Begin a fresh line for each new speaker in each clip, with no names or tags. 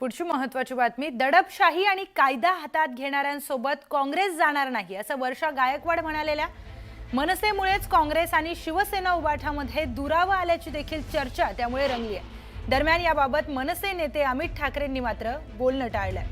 पुढची महत्वाची बातमी दडपशाही आणि कायदा हातात घेणाऱ्यांसोबत काँग्रेस जाणार नाही असं वर्षा गायकवाड म्हणालेल्या. मनसेमुळेच काँग्रेस आणि शिवसेना उबाठामध्ये दुरावा आल्याची देखील चर्चा त्यामुळे रंगली आहे. दरम्यान याबाबत मनसे नेते अमित ठाकरेंनी मात्र बोलणं टाळलंय.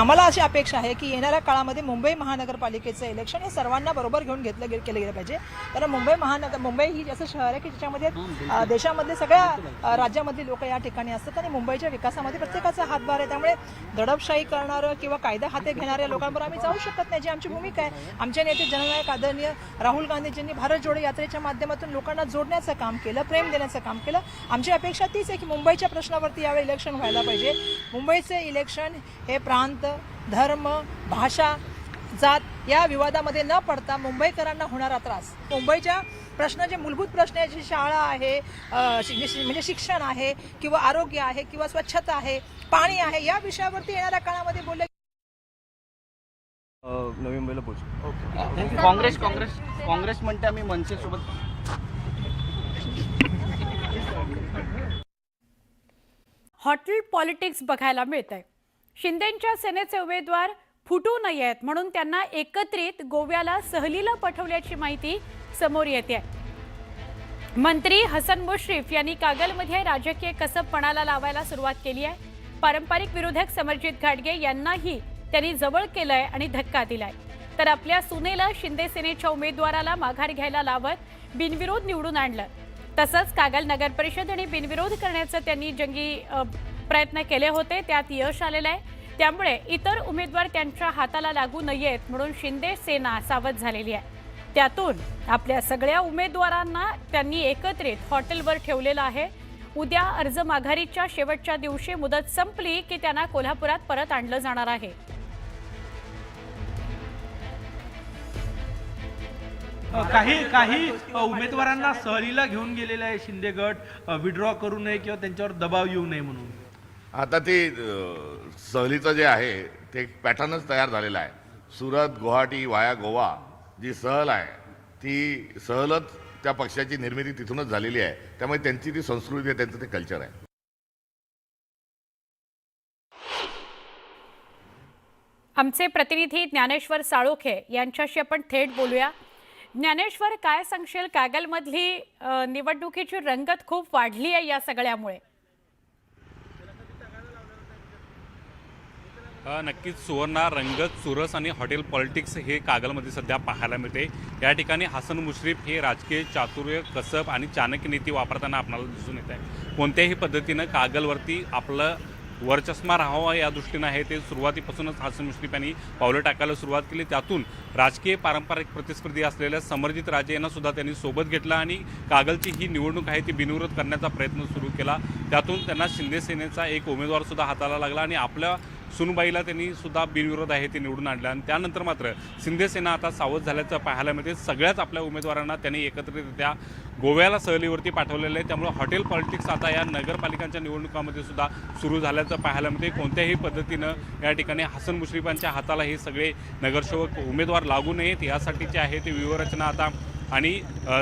आम्हाला अशी अपेक्षा आहे की येणाऱ्या काळामध्ये मुंबई महानगरपालिकेचं इलेक्शन हे सर्वांना बरोबर घेऊन घेतलं गे- केलं गेलं पाहिजे. कारण मुंबई महानगर मुंबई ही असं शहर आहे की ज्याच्यामध्ये अ, देशामधले सगळ्या राज्यामधली लोक या ठिकाणी असतात आणि मुंबईच्या विकासामध्ये प्रत्येकाचा हातभार आहे. त्यामुळे दडपशाही करणारं किंवा कायदा हाती घेणाऱ्या लोकांबरोबर आम्ही जाऊ शकत नाही जी आमची भूमिका आहे. आमचे नेते जननायक आदरणीय राहुल गांधीजींनी भारत जोडो यात्रेच्या माध्यमातून लोकांना जोडण्याचं काम केलं प्रेम देण्याचं काम केलं. आमची अपेक्षा तीच आहे की मुंबईच्या प्रश्नावरती यावेळी इलेक्शन व्हायला पाहिजे. मुंबईचे इलेक्शन हे प्रांत धर्म भाषा जात या विवादामध्ये न पडता मुंबईकरांना होणारा त्रास. मुंबईच्या प्रश्न जे मूलभूत प्रश्न आहे जे शाळा आहे म्हणजे शिक्षण आहे किंवा आरोग्य आहे किंवा स्वच्छता आहे पाणी आहे या विषयावरती येणाऱ्या काळामध्ये बोलले
नवी मुंबईला पोहोचू.
काँग्रेस काँग्रेस काँग्रेस म्हणते आम्ही मनसेसोबत.
हॉटेल पॉलिटिक्स बघायला मिळत आहे शिंदेंच्या सेनेचे उमेदवार फुटू नयेत म्हणून त्यांना एकत्रित गोव्याला सहलीला पाठवल्याची माहिती समोर येते. मंत्री हसन मुश्रीफ यांनी कागलमध्ये राजकीय कसबपणाला लावायला सुरुवात केली आहे. पारंपरिक विरोधक समरजित घाटगे यांनाही त्यांनी जवळ केलंय आणि धक्का दिलाय. तर आपल्या सुनेला शिंदे सेनेच्या उमेदवाराला माघार घ्यायला लावत बिनविरोध निवडून आणलं. तसंच कागल नगर परिषद आणि बिनविरोध करण्याचं त्यांनी जंगी प्रयत्न केले होते त्यात यश आलेलं आहे. त्यामुळे इतर उमेदवार त्यांच्या हाताला लागू नयेत म्हणून शिंदे सेना सावध झालेली आहे. त्यातून आपल्या सगळ्या उमेदवारांना त्यांनी एकत्रित हॉटेलवर ठेवलेलं आहे. उद्या अर्ज माघारीच्या शेवटच्या दिवशी मुदत संपली की त्यांना कोल्हापुरात परत आणलं जाणार आहे.
काही काही उमेदवारांना सहलीला घेऊन गेलेला आहे शिंदे गट. विड्रॉ करू नये किंवा त्यांच्यावर दबाव येऊ नये म्हणून.
आता ते सहलीचं जे आहे ते पॅटर्नच तयार झालेलं आहे. सुरत गुवाहाटी वाया गोवा जी सहल आहे ती सहलच त्या पक्षाची निर्मिती तिथूनच झालेली आहे. त्यामुळे त्यांची ती संस्कृती आहे त्यांचं ते कल्चर आहे.
आमचे प्रतिनिधी ज्ञानेश्वर साळोखे यांच्याशी आपण थेट बोलूया. ज्ञानेश्वर काय सांगशील? कागलमधली निवडणुकीची रंगत खूप वाढली आहे या सगळ्यामुळे.
नक्कीच सुवर्णा रंगत चुरस आणि हॉटेल पॉलिटिक्स हे कागलमध्ये सध्या पाहायला मिळते. या ठिकाणी हसन मुश्रीफ हे राजकीय चातुर्य कसब आणि चाणक्य नीती वापरताना आपल्याला दिसून येत आहे. कोणत्याही पद्धतीनं कागलवरती आपलं वरचष्मा राहावा या दृष्टीनं आहे ते सुरुवातीपासूनच हसन मुश्रीफ यांनी पावलं टाकायला सुरुवात केली. त्यातून राजकीय पारंपरिक प्रतिस्पर्धी असलेल्या समरजित राजे यांना सुद्धा त्यांनी सोबत घेतला आणि कागलची ही निवडणूक आहे ती बिनविरोध करण्याचा प्रयत्न सुरू केला. त्यातून त्यांना शिंदे सेनेचा एक उमेदवार सुद्धा हाताला लागला आणि आपल्या सुनबाईला त्यांनी सुद्धा बिनविरोध आहे ते निवडून आणलं. आणि त्यानंतर मात्र सिंधेसेना आता सावध झाल्याचं पाहायला मिळते. सगळ्याच आपल्या उमेदवारांना त्यांनी एकत्रितरित्या गोव्याला सहलीवरती पाठवलेलं आहे. त्यामुळे हॉटेल पॉलिटिक्स आता या नगरपालिकांच्या निवडणुकामध्ये सुद्धा सुरू झाल्याचं पाहायला मिळते. कोणत्याही पद्धतीनं या ठिकाणी हसन मुश्रीफांच्या हाताला हे सगळे नगरसेवक उमेदवार लागू नयेत. यासाठीचे आहे ते व्यूहरचना. आता आणि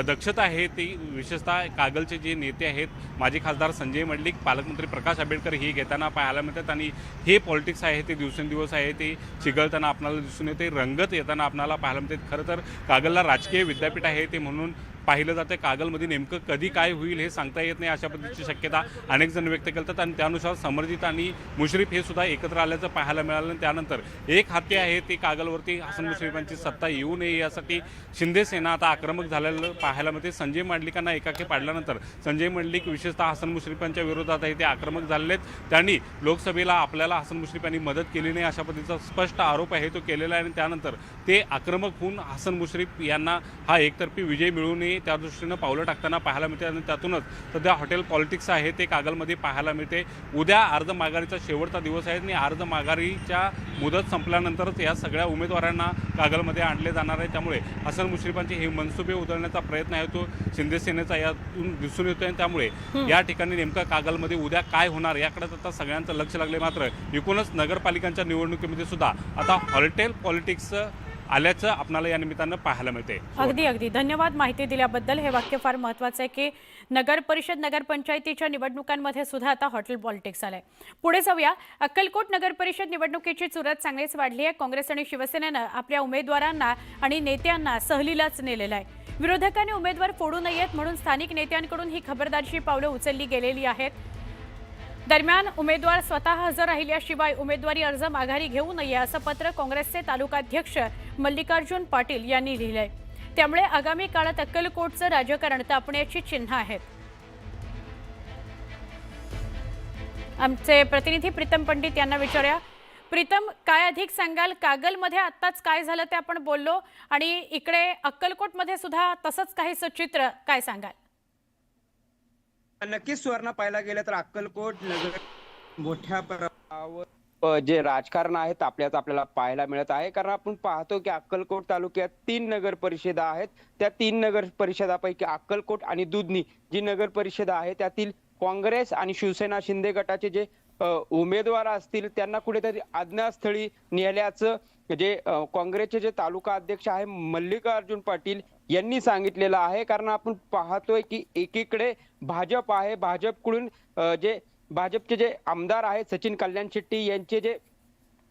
दक्षता आहे ती विशेषतः कागलचे जे नेते आहेत माजी खासदार संजय मंडलिक पालकमंत्री प्रकाश आंबेडकर हे घेताना पाहायला मिळतात आणि हे पॉलिटिक्स आहे ते दिवसेंदिवस आहे ते चिघळताना आपल्याला दिसून येते रंगत येताना आपल्याला पाहायला मिळते खरं तर कागलला राजकीय विद्यापीठ आहे ते म्हणून पाहिलं जातं कागलमध्ये नेमकं कधी काय होईल हे सांगता येत नाही अशा पद्धतीची शक्यता अनेक जण व्यक्त करतात आणि त्यानुसार समर्जित आणि मुश्रीफ हे सुद्धा एकत्र आल्याचं पाहायला मिळालं. आणि त्यानंतर एक हाती आहे ते कागलवरती हसन मुश्रीफांची सत्ता येऊ नये यासाठी शिंदे सेना आता आक्रमक झालेलं पाहायला मिळते संजय मांडलिकांना एकाकी पाडल्यानंतर संजय मांडलिक विशेषतः हसन मुश्रीफांच्या विरोधात आहे ते आक्रमक झालेले आहेत. त्यांनी लोकसभेला आपल्याला हसन मुश्रीफ यांनी मदत केली नाही अशा पद्धतीचा स्पष्ट आरोप आहे तो केलेला आहे. आणि त्यानंतर ते आक्रमक होऊन हसन मुश्रीफ यांना हा एकतर्फी विजय मिळू नये त्या दृष्टीनं पावलं टाकताना पाहायला मिळते आणि त्यातूनच सध्या हॉटेल पॉलिटिक्स आहे ते कागलमध्ये पाहायला मिळते. उद्या अर्ज माघारीचा शेवटचा दिवस आहे आणि अर्ज माघारीच्या मुदत संपल्यानंतरच या सगळ्या उमेदवारांना कागलमध्ये आणले जाणार आहे. त्यामुळे हसन मुश्रीफांचे हे मनसुबे उधळण्याचा प्रयत्न आहे तो शिंदे सेनेचा यातून दिसून येतोय आणि त्यामुळे या ठिकाणी नेमकं कागलमध्ये उद्या काय होणार याकडे आता सगळ्यांचं लक्ष लागले मात्र एकूणच नगरपालिकांच्या निवडणुकीमध्ये सुद्धा आता हॉटेल पॉलिटिक्स आल्याचं आपणाला या निमित्तानं पाहायला मिळते हो.
अगदी अगदी. धन्यवाद माहिती दिल्याबद्दल. हे वाक्य फार महत्वाचं आहे की नगर परिषद नगरपंचायतीच्या निवडणुकांमध्ये सुद्धा आता हॉटेल पॉलिटिक्स आलंय. पुढे जाऊया. अक्कलकोट नगर परिषद निवडणुकीची चुरत चांगलीच वाढली आहे. काँग्रेस आणि शिवसेनेनं आपल्या उमेदवारांना आणि नेत्यांना सहलीलाच नेलेलं आहे. विरोधकांनी उमेदवार फोडू नयेत म्हणून स्थानिक नेत्यांकडून ही खबरदारीची पावलं उचलली गेलेली आहेत. दरम्यान उमेदवार स्वतः हजर राहिल्याशिवाय उमेदवारी अर्ज माघारी घेऊ नये असं पत्र काँग्रेसचे तालुकाध्यक्ष मल्लिकार्जुन पाटील यांनी लिहिलंय. त्यामुळे आगामी काळात अक्कलकोटचं राजकारण तापण्याची चिन्ह आहेत आमचे प्रतिनिधी प्रीतम पंडित यांना विचारूया. प्रीतम काय अधिक सांगाल? कागलमध्ये आत्ताच काय झालं ते आपण बोललो आणि इकडे अक्कलकोटमध्ये सुद्धा तसंच काहीसं चित्र काय सांगाल?
नक्कीच सुवर्ण पाहायला गेलं तर अक्कलकोट नगर मोठ्या प्रभावावर जे राजकारण आहे आपल्याच आपल्याला पाहायला मिळत आहे. कारण आपण पाहतो की अक्कलकोट तालुक्यात तीन नगर परिषदा आहेत. त्या तीन नगर परिषदापैकी अक्कलकोट आणि दुधनी जी नगर परिषद आहे त्यातील काँग्रेस आणि शिवसेना शिंदे गटाचे जे उमेदवार असतील त्यांना कुठेतरी आज्ञास्थळी नेल्याचं जे काँग्रेसचे जे तालुका अध्यक्ष आहे मल्लिकार्जुन पाटील यांनी सांगितलेलं आहे. कारण आपण पाहतोय की एकीकडे भाजप आहे. भाजपकडून जे भाजपचे जे आमदार आहेत सचिन कल्याण शेट्टी यांचे जे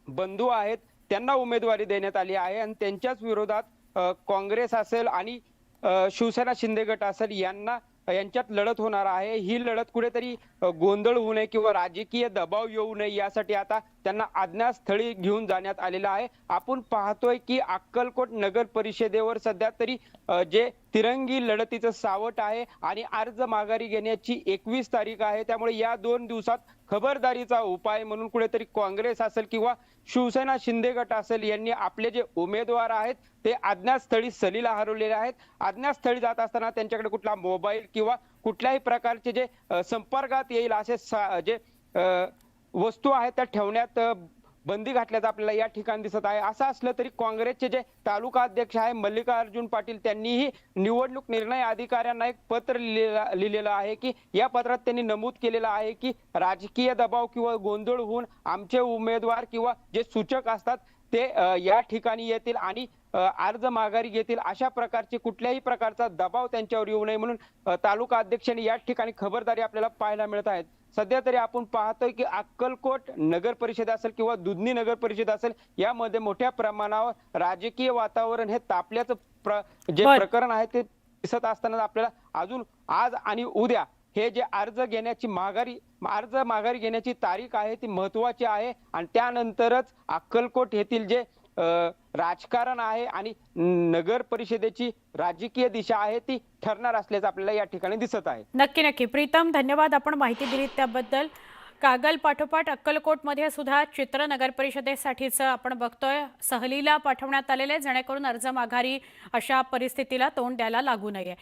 बंधू आहेत त्यांना उमेदवारी देण्यात आली आहे. आणि त्यांच्याच विरोधात काँग्रेस असेल आणि शिवसेना शिंदे गट असेल यांना यांच्यात लढत होणार आहे. ही लढत कुठेतरी गोंधळ होऊ नये किंवा राजकीय दबाव येऊ नये यासाठी आता त्यांना आज्ञास्थळी घेऊन जाण्यात आलेलं आहे. आपण पाहतोय की अक्कलकोट नगर परिषदेवर सध्या तरी जे तिरंगी लढतीचं सावट आहे आणि अर्ज माघारी घेण्याची एकवीस तारीख आहे. त्यामुळे या दोन दिवसात खबरदारीचा उपाय म्हणून कुठेतरी काँग्रेस असेल किंवा शिवसेना शिंदे गट असेल यांनी आपले जे उमेदवार आहेत ते अज्ञातस्थळी सलीला हरवलेले आहेत. अज्ञातस्थळी जात असताना त्यांच्याकडे कुठला मोबाईल किंवा कुठल्याही प्रकारचे जे संपर्कात येईल असे सा- जे वस्तू आहेत त्या ठेवण्यात बंदी घातल्याचं आपल्याला या ठिकाणी दिसत आहे. असं असलं तरी काँग्रेसचे जे तालुका अध्यक्ष आहे मल्लिकार्जुन पाटील त्यांनीही निवडणूक निर्णय अधिकाऱ्यांना एक पत्र लिहिलेलं लिहिलेलं आहे की या पत्रात त्यांनी नमूद केलेलं आहे की राजकीय दबाव किंवा गोंधळ होऊन आमचे उमेदवार किंवा जे सूचक असतात ते या ठिकाणी येतील आणि अर्ज माघारी घेतील. अशा प्रकारचे कुठल्याही प्रकारचा दबाव त्यांच्यावर येऊ नये म्हणून तालुका अध्यक्षांनी या ठिकाणी खबरदारी आपल्याला पाहायला मिळत आहेत सध्या तरी आपण पाहतोय की अक्कलकोट नगर परिषद असेल किंवा दुधनी नगर परिषद असेल यामध्ये मोठ्या प्रमाणावर राजकीय वातावरण हे तापल्याचं प्र जे. प्रकरण आहे ते दिसत असताना आपल्याला अजून आज आणि उद्या हे जे अर्ज घेण्याची माघारी अर्ज माघारी घेण्याची तारीख आहे ती महत्वाची आहे आणि त्यानंतरच अक्कलकोट येथील जे राजकारण आहे आणि नगर परिषदेची राजकीय दिशा आहे ती ठरणार असल्याचं आपल्याला या ठिकाणी दिसत आहे.
नक्की नक्की. प्रीतम धन्यवाद. आपण माहिती दिली त्याबद्दल. कागल पाठोपाठ अक्कलकोटमध्ये सुद्धा चित्र नगर परिषदेसाठीचं आपण बघतोय. सहलीला पाठवण्यात आलेले जेणेकरून अर्ज माघारी अशा परिस्थितीला तोंड द्यायला लागू नये.